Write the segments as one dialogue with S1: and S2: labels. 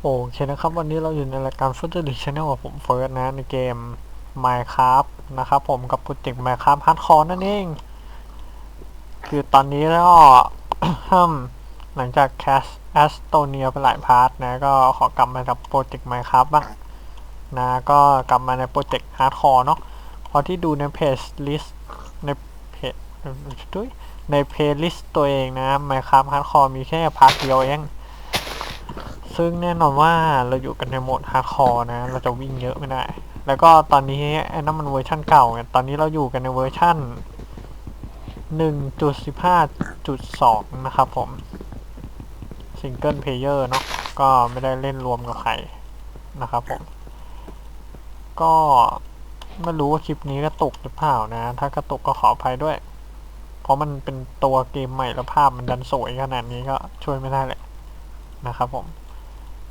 S1: โอเคนะครับ วันนี้เราอยู่ในรายการ f o o t d i c Channel กับผมเฟิร์สนะในเกม Minecraft นะครับผมกับโปรเจกต์ Minecraft Hardcore นั่นเอง คือตอนนี้แล้วก็หลังจากแคสแอสโตเนียไปหลายพาร์ทนะ ก็ขอกลับมากับโปรเจกต์ Minecraft บ้างนะ ก็กลับมาในโปรเจกต์ Hardcore เนาะพราะที่ดูในเพจลิสต์ ในเพดยในเพลย์ลิสต์ตัวเองนะ Minecraft Hardcore มีแค่พาร์ทเดียวเองซึ่งแน่นอนว่าเราอยู่กันในโหมดฮาร์ดคอร์นะ เราจะวิ่งเยอะไม่ได้ แล้วก็ตอนนี้ไอ้นั่นมันเวอร์ชั่นเก่าไงตอนนี้เราอยู่กันในเวอร์ชั่น 1.15.2 นะครับผมซิงเกิลเพลเยอร์เนาะก็ไม่ได้เล่นรวมกับใครนะครับผม ก็ ไม่รู้ว่าคลิปนี้กระตุกหรือเปล่านะ ถ้ากระตุกก็ขออภัยด้วย เพราะมันเป็นตัวเกมใหม่แล้วภาพมันดันสวยขนาดนี้ก็ช่วยไม่ได้เลยนะครับผม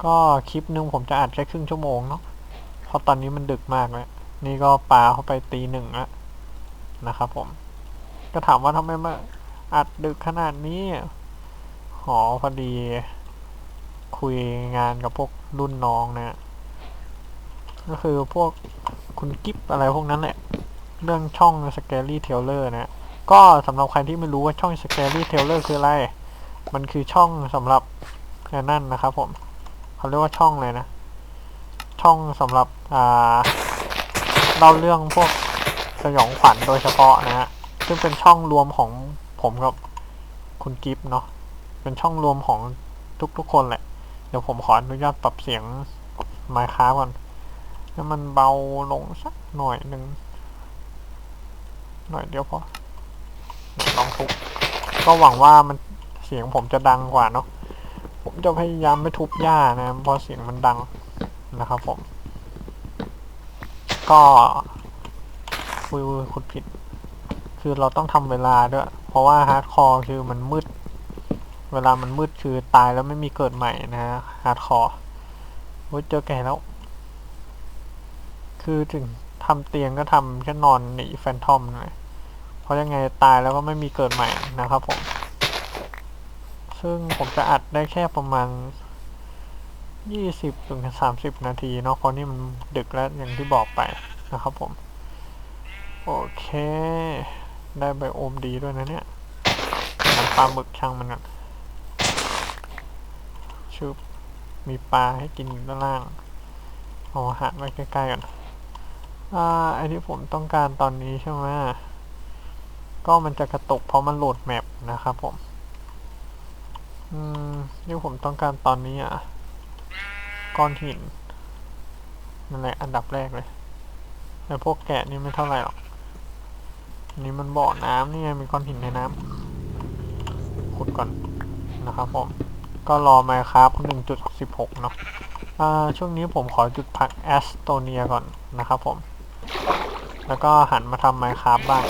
S1: ก็คลิปหนึงผมจะอัดแค่ครึ่งชั่วโมงเนาะ เพราะตอนนี้มันดึกมากแล้วนี่ก็ปาเข้าไปตีหนึ่งแล้วนะครับผม ก็ถามว่าทำไมมาอัดดึกขนาดนี้หอพอดี คุยงานกับพวกรุ่นน้องนะ ก็คือพวกคุณกิฟอะไรพวกนั้นแหละ เรื่องช่อง Scary Trailer นะก็สำหรับใครที่ไม่รู้ว่าช่อง Scary Trailer คืออะไร มันคือช่องสำหรับนั่นนะครับผมเขาเรียกว่าช่องเลยนะ ช่องสำหรับอ่าเล่าเรื่องพวกสยองขวัญโดยเฉพาะนะฮะซึ่งเป็นช่องรวมของผมกับคุณกิฟเนาะเป็นช่องรวมของทุกๆคนแหละ เดี๋ยวผมขออนุญาตปรับเสียงไมค์ค้าก่อน ให้มันเบาลงสักหน่อยหนึ่งหน่อยเดียวพอลองทุบก็หวังว่ามันเสียงผมจะดังกว่าเนาะผมจะพยายามไม่ทุบหญ้านะเพราะเสียงมันดังนะครับผม ก็คุยคุดผิด คือเราต้องทำเวลาด้วย เพราะว่าฮาร์ดคอร์คือมันมืด เวลามันมืดคือตายแล้วไม่มีเกิดใหม่นะฮะฮาร์ดคอร์เจอแก่แล้ว คือถึงทำเตียงก็ทำแค่นอนหนีแฟนทอมเลยเพราะยังไงตายแล้วก็ไม่มีเกิดใหม่นะครับผม ซึ่งผมจะอัดได้แค่ประมาณยี่สิบถึงสามสิบนาทีเนาะเพราะนี่มันดึกแล้วอย่างที่บอกไปนะครับผม โอเค ได้ไบโอมดีด้วยนะเนี่ยน้ำปลาหมึกช่างมันกันชุบมีปลาให้กินด้านล่างเอาอหาไว้ใกล้ๆกัน อ่าไอที่ผมต้องการตอนนี้ใช่ไหมก็มันจะกระตุกเพราะมันโหลดแมปนะครับผม อืมที่ผมต้องการตอนนี้อะ ก้อนหินนั่นแหละอันดับแรกเลยแต่พวกแกะนี่ไม่เท่าไหร่หรอกนนี้มันบ่อน้ำนี่ไงมีก้อนหินในน้ำขุดก่อนนะครับผม ก็รอมาครับ1.16เนาะอ่าช่วงนี้ผมขอจุดพักแอสโตเนียก่อนนะครับผม แล้วก็หันมาทำไมครับบ้าง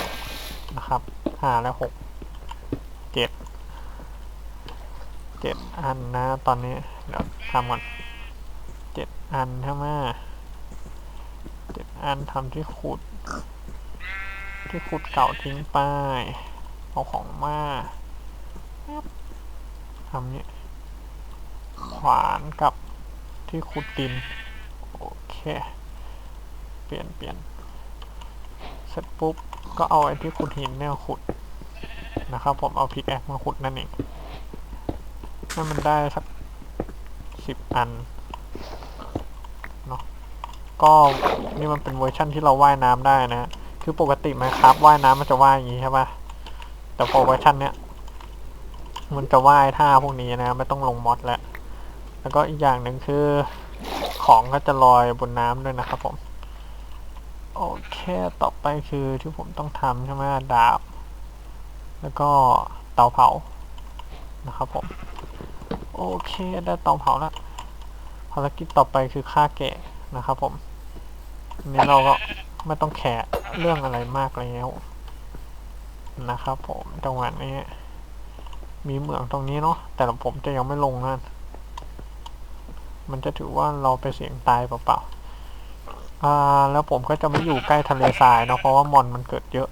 S1: นะครับห้าและหกเจ็ดเจ็ดอันนะ ตอนนี้เดี๋ยวทำก่อนเจ็ดอันใช่ไหมเจ็ดอันทำที่ขุด ที่ขุดเก่าทิ้งไปเอาของมาทำนี้ขวานกับที่ขุดดิน โอเค เปลี่ยนเปลี่ยน เสร็จปุ๊บก็เอาไอ้ที่ขุดหินเนี่ยขุดนะครับผมเอาพิกแอคมาขุดนั่นเองถ้มันได้สักสิบอันเนาะก็นี่มันเป็นเวอร์ชั่นที่เราว่ายน้ำได้นะคือปกติไหมครับว่ายน้ำมันจะว่ายอย่างนี้ใช่ปะแต่พอเวอร์ชันเนี้ยมันจะว่ายท่าพวกนี้นะ ไม่ต้องลงมอดแล้วแล้วก็อีกอย่างหนึ่งคือ ของก็จะลอยบนน้ำด้วยนะครับผม โอเค ต่อไปคือที่ผมต้องทำใช่ไหมดาบ แล้วก็เตาเผา นะครับผม โอเค ได้เตาเผาแล้ว ภารกิจต่อไปคือฆ่าแกะนะครับผมนี้เราก็ไม่ต้องแคร์เรื่องอะไรมากแล้วนะครับผมจังหวะนี้ มีเหมืองตรงนี้เนาะแต่ผมจะยังไม่ลงนั่นมันจะถือว่าเราไปเสี่ยงตายเปล่าๆ อ่าแล้วผมก็จะไม่อยู่ใกล้ทะเลทรายเนาะเพราะว่ามอนมันเกิดเยอะ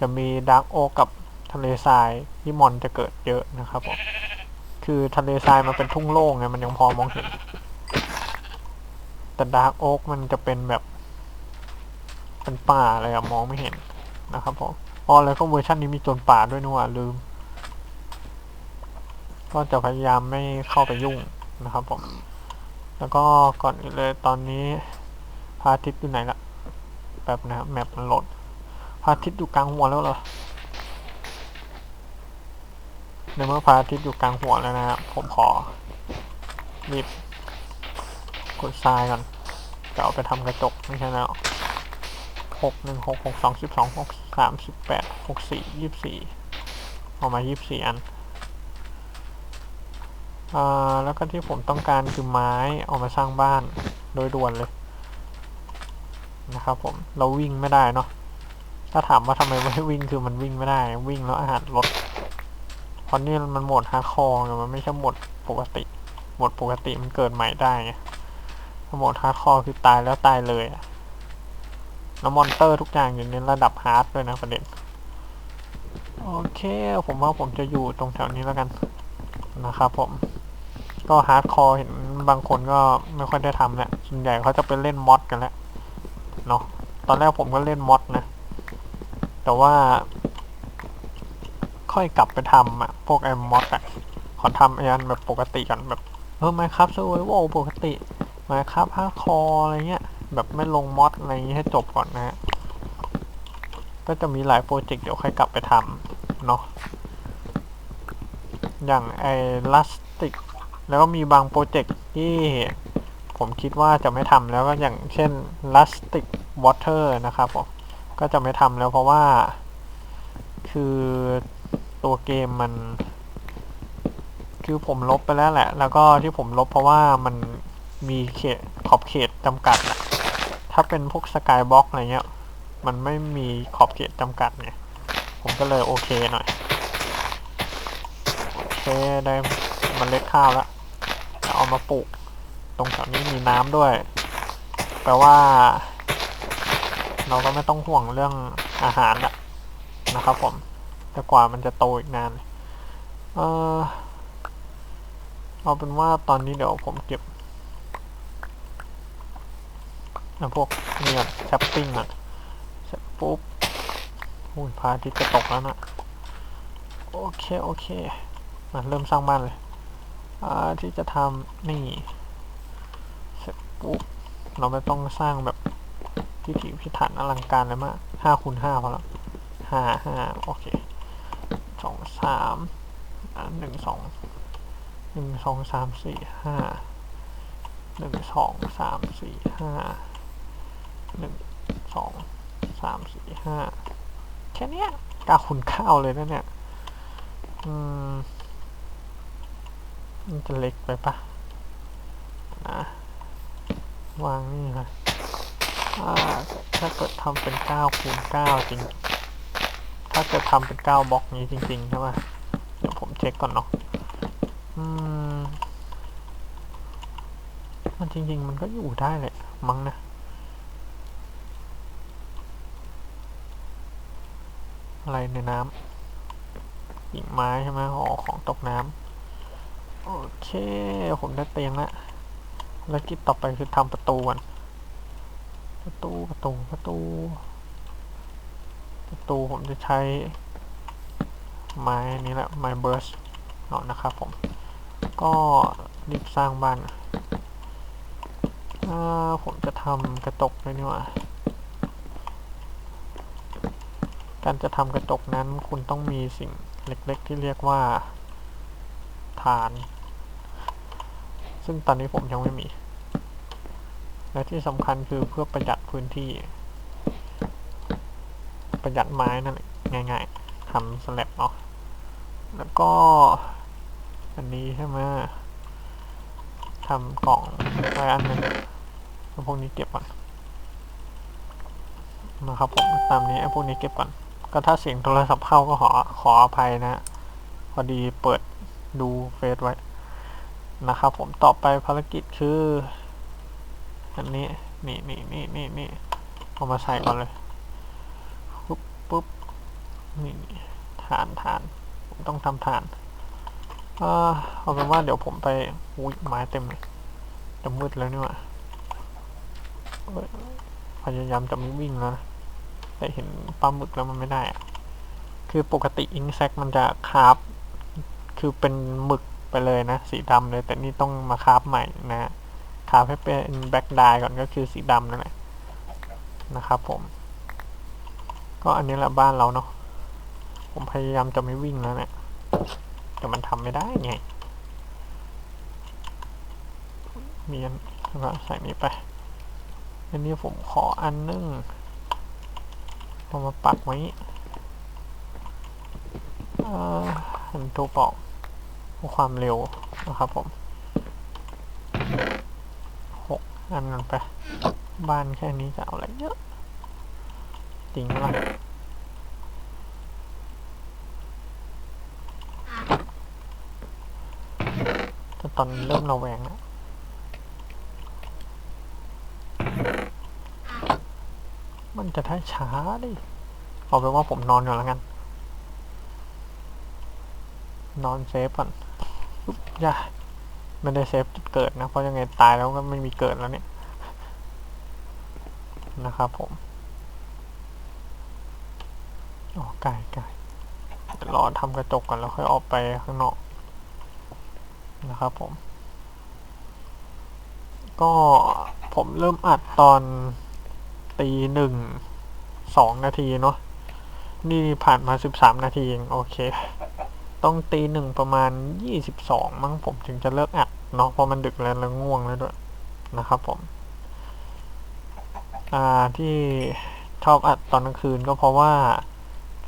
S1: จะมีดาร์กโอกับทะเลทรายที่มอนจะเกิดเยอะนะครับผมคือทะเลทรายมันเป็นทุ่งโล่งไงมันยังพอมองเห็น แต่ดาร์กโอ๊กมันจะเป็นแบบ เป็นป่าอะไรอะมองไม่เห็นนะครับผมอ๋อแล้วก็เวอร์ชันนี้มีโจนป่าด้วยนี่หว่าลืม ก็จะพยายามไม่เข้าไปยุ่งนะครับผม แล้วก็ก่อนอื่นเลยตอนนี้ ระอาทิตย์อยู่ไหนละแบบนะแมปมันโหลดพระอาทิตย์อยู่กลางหัวแล้วเหรอในเมื่อพระอาทิตย์อยู่กลางหัวแล้วนะครับผมขอรีบกดทรายก่อนจะเอาไปทำกระจกไม่ใช่แล้วหกหนึ่งหกหกสองสิบสองหกสามสิบแปดหกสี่ยี่สิบสี่เอามายี่สิบสี่อันอ่าแล้วก็ที่ผมต้องการคือไม้เอามาสร้างบ้านโดยด่วนเลย นะครับผมเราวิ่งไม่ได้เนาะถ้าถามว่าทำไมไม่วิ่งคือมันวิ่งไม่ได้ วิ่งแล้วอาหารลดเพราะนี่มันหมดฮาร์ดคอร์ไงมันไม่ใช่หมดปกติ หมดปกติมันเกิดใหม่ได้ไงถ้าหมดฮาร์ดคอร์คือตายแล้วตายเลยอะแล้วมอนเตอร์ทุกอย่างอยู่ในระดับฮาร์ดด้วยนะประเด็นโอเค ผมว่าผมจะอยู่ตรงแถวนี้แล้วกันนะครับผม ก็ฮาร์ดคอร์เห็นบางคนก็ไม่ค่อยได้ทำแหละส่วนใหญ่เขาจะไปเล่นมอดกันแล้ว เนาะตอนแรกผมก็เล่นมอดนะ แต่ว่า ค่อยกลับไปทำอะพวกไอ้มอดอะขอทำไอ้อันแบบปกติกันแบบ เออไม่ครับซ u ว v a l ปกติไมครับฮาคออะไรเงี้ย แบบไม่ลงมอดอะไรอย่างงี้ให้จบก่อนนะฮะก็จะมีหลายโปรเจกต์เดี๋ยวค่อยกลับไปทำเนาะอย่างไอ้ลัสติก แล้วก็มีบางโปรเจกต์ที่ ผมคิดว่าจะไม่ทำแล้วก็อย่างเช่น Rustic Water นะครับผมก็จะไม่ทำแล้วเพราะว่า คือตัวเกมมัน คือผมลบไปแล้วแหละ แล้วก็ที่ผมลบเพราะว่ามันมีเขตขอบเขตจำกัดนะถ้าเป็นพวกสกายบ็อกอะไรเงี้ย มันไม่มีขอบเขตจำกัดไงผมก็เลยโอเคหน่อยโอเคได้มันเล็ดข้าวแล้วเอามาปลูก ตรงแถวนี้มีน้ำด้วย แปลว่า เราก็ไม่ต้องห่วงเรื่องอาหารละนะครับผมแต่กว่ามันจะโตอีกนานเออเอาเป็นว่าตอนนี้เดี๋ยวผมเก็บพวกนี่ก่อนแซปปิ้งอะเสร็จปุ๊บอุ้ยพาทิตจะตกแล้วนะโอเค โอเคมาเริ่มสร้างบ้านเลย อ่า ที่จะทำนี่ เราไม่ต้องสร้างแบบพิถีพิถันอลังการเลยมากห้าคูณห้าพอแล้วห้าห้าโอเคสองสามหนึ่งสองหนึ่งสองสามสี่ห้าหนึ่งสองสามสี่ห้าหนึ่งสองสามสี่ห้าแค่เนี้ยก้าคูณเก้าเลยนะเนี่ย อืมมันจะเล็กไปปะนะ วางนี่นะอ่าถ้าเกิดทำเป็นเก้าคูณเก้าจริง ถ้าเกิดทำเป็นเก้าบล็อกนี้จริงๆใช่ปะเดี๋ยวผมเช็คก่อนเนาะอืมมันจริง ๆ มันก็อยู่ได้เลยมั้งนะอะไรในน้ำกิ่งไม้ใช่ไหมอ๋อของตกน้ำโอเค ผมได้เตียงแล้ว แล้วกิจต่อไปคือทำประตูก่อนประตูประตูประตู ประตูผมจะใช้ ไม้นี้แหละไม้เบิร์สเนาะนะครับผม ก็รีบสร้างบ้านอ่าผมจะทำกระจกเลยนี่ว่าการจะทำกระจกนั้นคุณต้องมีสิ่งเล็กๆที่เรียกว่าฐาน ซึ่งตอนนี้ผมยังไม่มี และที่สำคัญคือเพื่อประหยัดพื้นที่ ประหยัดไม้นั่นแหละง่ายๆทำสแลบเนาะแล้วก็ อันนี้ใช่ไหมทำกล่องไว้อันหนึงแล้วพวกนี้เก็บก่อนนะครับผมตามนี้ไอ้พวกนี้เก็บก่อนก็ถ้าเสียงโทรศัพท์เข้าก็ขอขออภัยนะ พอดีเปิดดูเฟซไว้ นะครับผมต่อไปภารกิจคืออันนี้นี่นี่นี่นี่นี่เอามาใส่ก่อนเลยปุ๊บปุ๊บนี่ฐานฐานผมต้องทำฐานเอาเป็นว่าเดี๋ยวผมไปอุ้ยไม้เต็มเลยจะมืดแล้วนี่ว่าเอ้ยพยายามจะไม่วิ่งแล้วนะแต่เห็นปลาหมึกแล้วมันไม่ได้อะคือปกติอิงแซกมันจะคาบคือเป็นหมึก ไปเลยนะ สีดำเลย แต่นี่ต้องมาคราบใหม่นะฮะคาบให้เป็นแบ็กไดก่อนก็คือสีดำนั่นแหละนะครับผม ก็อันนี้แหละบ้านเราเนาะผมพยายามจะไม่วิ่งแล้วเนี่ยแต่มันทำไม่ได้ไงมีอันแล้วก็ใส่นี้ไปอันนี้ผมขออันนึงเอามาปักไว้เอ่อหันตัวบอก ความเร็วนะครับผมหกอันกันไป บ้านแค่นี้จะเอาอะไรเยอะ จริงไหมล่ะแต่ตอนเริ่มระแวงแล้วมันจะได้ช้าดิ เอาไปนว่าผมนอนก่อนแล้วกัน นอนเซฟก่อน ย่าไม่ได้เซฟจุดเกิดนะ เพราะยังไงตายแล้วก็ไม่มีเกิดแล้วเนี่ย นะครับผมอ๋อไก่ไก่รอทำกระจกก่อนแล้วค่อยออกไปข้างนอก นะครับผม ก็ผมเริ่มอัดตอนตีหนึ่งสองนาทีเนาะนี่ผ่านมาสิบสามนาทีเองโอเค ต้องตีหนึ่งประมาณยี่สิบสองมั้งผมถึงจะเลิกอัดเนาะเพราะมันดึกแล้วแล้วง่วงแล้วด้วยนะครับผม อ่าที่ชอบอัดตอนกลางคืนก็เพราะว่า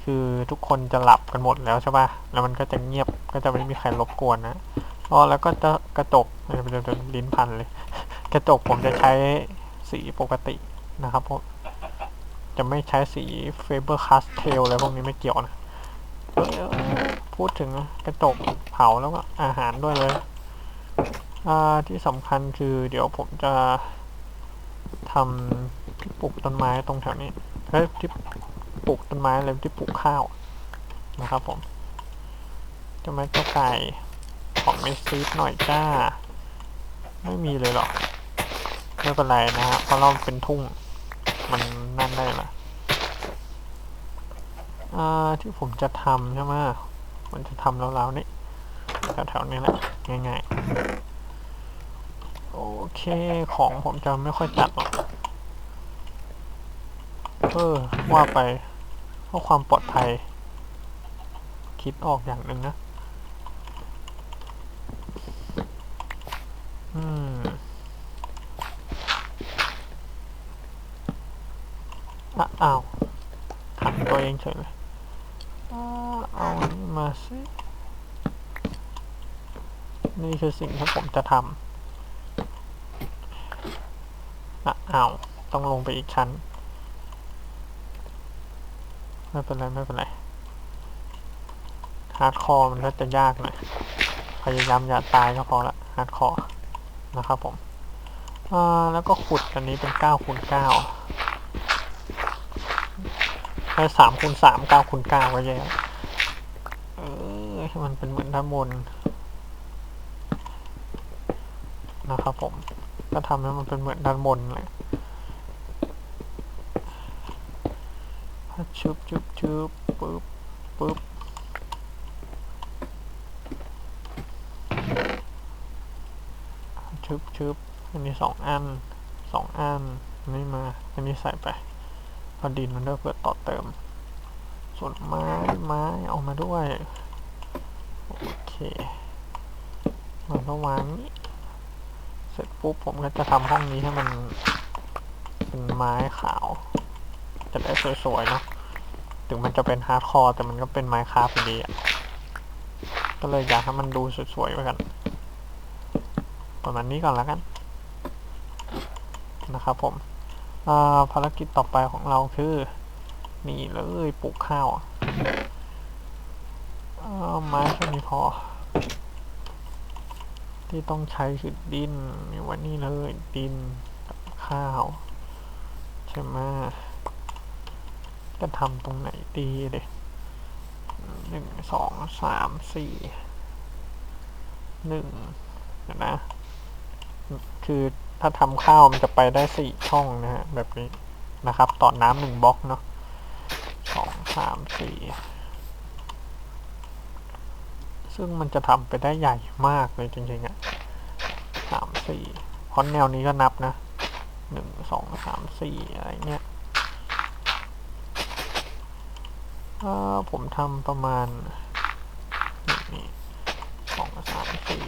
S1: คือทุกคนจะหลับกันหมดแล้วใช่ป่ะแล้วมันก็จะเงียบก็จะไม่มีใครรบกวนนะอ๋อแล้วก็จะกระจกเดี๋ยวเดี๋ยวลิ้นพันเลย กระจกผมจะใช้สีปกตินะครับผมจะไม่ใช้สีเฟเบอร์คาสเทลอะไรพวกนี้ไม่เกี่ยวนะ พูดถึงกระจกเผาแล้วก็อาหารด้วยเลยที่สำคัญคือเดี๋ยวผมจะทำที่ปลูกต้นไม้ตรงแถวนี้เฮ้ยที่ปลูกต้นไม้อะไรที่ปลูกข้าวนะครับผมจะไม่ก็ไก่ของเมสซีฟหน่อยจ้า ไม่มีเลยหรอกไม่เป็นไรนะฮะเพราะเราเป็นทุ่งมันนั่นได้ละอ่าที่ผมจะทำใช่ไหม มันจะทำแล้วๆนี่แถวๆนี้แหละง่ายๆ โอเคของผมจะไม่ค่อยจัดหรอกเออว่าไปเพื่อความปลอดภัย คิดออกอย่างหนึ่งนะ อืม อ้าวขังตัวเองเฉยเลยอ่าเอา มาสินี่คือสิ่งที่ผมจะทำอะอ้าต้องลงไปอีกชั้น ไม่เป็นไร ไม่เป็นไร ฮาร์ดคอร์มันก็จะยากหน่อย พยายามอย่าตายก็พอละ ฮาร์ดคอร์ นะครับผมอ่าแล้วก็ขุดอันนี้เป็นเก้าคูณเก้าให้สามคูณสามเก้าคูณเก้าก็แย่แล้วเออให้ มันเป็นเหมือนด้านบนนะครับผม ก็ทำให้มันเป็นเหมือนด้านบนเลยชุบชุบชุบปึ๊บปึ๊บชึบชึบอันนี้สองอันสองอันนนี้มา อันนี้ใส่ไปพอดินมันด้วยเพื่อต่อเติม ส่วนไม้ไม้เอามาด้วย โอเคมันก็วางนี้เสร็จปุ๊บผมก็จะทำห้องนี้ให้มัน เป็นไม้ขาว จะได้สวยๆเนาะถึงมันจะเป็นฮาร์ดคอร์แต่มันก็เป็นไม้คราฟดีอะก็เลยอยากให้มันดูสวยๆไว้กันประมาณนี้ก่อนแล้วกันนะครับผมภารกิจต่อไปของเราคือ นี่เลยปลูกข้าว ไม้แค่นี้พอ ที่ต้องใช้คือดินมีวันนี้เลยดินกับข้าว ใช่ไหมจะทำตรงไหนดีเด็หนึ่งสองสามสี่หนึ่งเดี๋ยวนะคือถ้าทำข้าวมันจะไปได้สี่ช่องนะฮะแบบนี้นะครับ ต่อน้ำหนึ่งบล็อกเนาะสองสามสี่ ซึ่งมันจะทำไปได้ใหญ่มากเลยจริงๆอะสามสี่พราะแนวนี้ก็นับนะหนึ่งสองสามสี่อะไรเนี้ยเออผมทำประมาณนี่สองสามสี่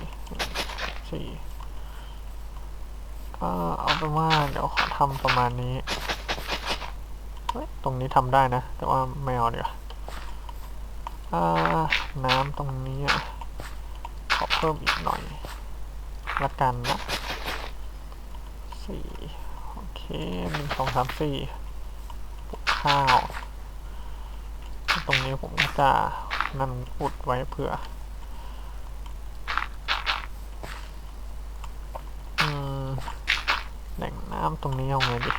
S1: สี่ก็เอาเป็นว่าเดี๋ยวขอทำประมาณนี้ ตรงนี้ทำได้นะ แต่ว่าไม่เอาเดี๋ยว น้ำตรงนี้ขอเพิ่มอีกหน่อยละกันนะสี่โอเคหนึ่งสองสามสี่ปลูกข้าว ตรงนี้ผมก็จะนั่นอุดไว้เผื่ออืมแหล่งน้ำตรงนี้เอาไงดี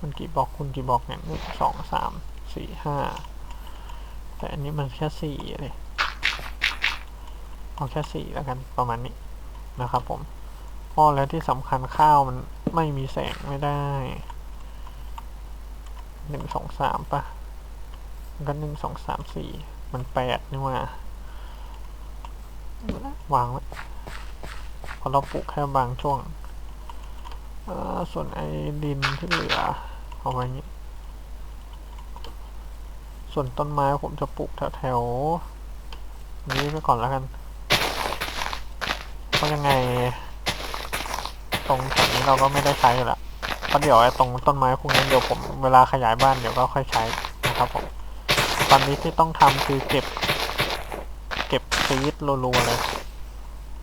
S1: มันกี่บอกคุณกี่บอกเนี่ยหนึ่งสองสาม สี่ห้าแต่อันนี้มันแค่สี่เลยเอาแค่สี่แล้วกันประมาณนี้นะครับผมพอแล้วที่สำคัญข้าวมันไม่มีแสงไม่ได้หนึ่งสองสามปะมันก็หนึ่งสองสามสี่มันแปดนี่ว่าวางไว้พราะเราปลูกแค่บางช่วงส่วนไอ้ดินที่เหลือเอาไว้อย่างนี้ ส่วนต้นไม้ผมจะปลูกแถวๆนี้ไปก่อนแล้วกันเพราะยังไง ตรงแถวนี้เราก็ไม่ได้ใช้อยู่แล้วเพราะเดี๋ยวไอ้ตรงต้นไม้พวกนี้เดี๋ยวผมเวลาขยายบ้านเดี๋ยวก็ค่อยใช้นะครับผมตอนนี้ที่ต้องทำคือเก็บ เก็บซีดรัวๆเลย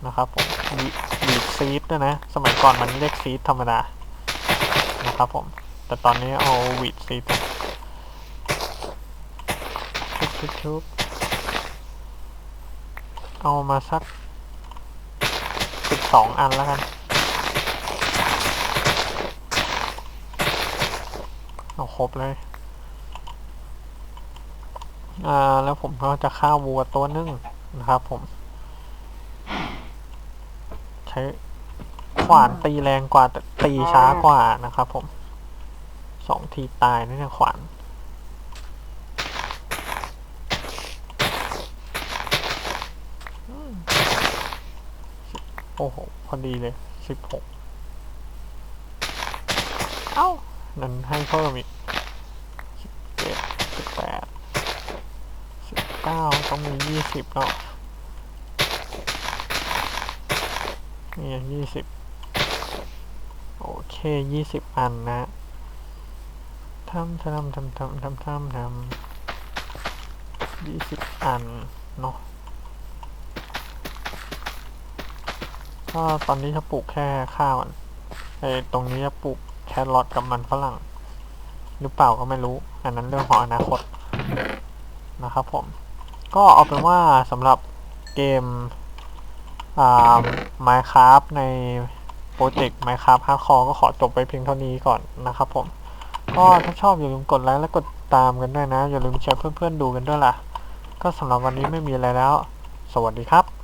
S1: นะครับผมวีวีซีดด้วยนะ สมัยก่อนมันเรียกซีดธรรมดานะครับผม แต่ตอนนี้เอาวีดซีด ชุบชุบเอามาสักสิบสองอันแล้วกันเอาครบเลย อ่า แล้วผมก็จะฆ่าวัวตัวหนึงนะครับผม ใช้ขวานตีแรงกว่าแต่ตีช้ากว่านะครับผมสองทีตายนะเนี่ยขวาน อืม โอ้โห พอดีเลยสิบหกเอ้า นั่นให้เพิ่มอีกสิบเจ็ดสิบแปดสิบเก้าต้องมียี่สิบเนาะนี่ยี่สิบโอเคยี่สิบอันนะทำทำทำทำทำทำทำยี่สิบอันเนาะ ก็ตอนนี้จะปลูกแค่ข้าวไอ้ตรงนี้จะปลูกแครอทกับมันฝรั่ง หรือเปล่าก็ไม่รู้ อันนั้นเรื่องของอนาคตนะครับผม ก็เอาเป็นว่าสำหรับเกมอ่า Minecraft ในโปรเจกต์ Minecraft Hardcore ก็ขอจบไปเพียงเท่านี้ก่อนนะครับผม ก็ถ้าชอบอย่าลืมกดไลค์และกดตามกันด้วยนะ อย่าลืมแชร์เพื่อนๆดูกันด้วยล่ะ ก็สำหรับวันนี้ไม่มีอะไรแล้ว สวัสดีครับ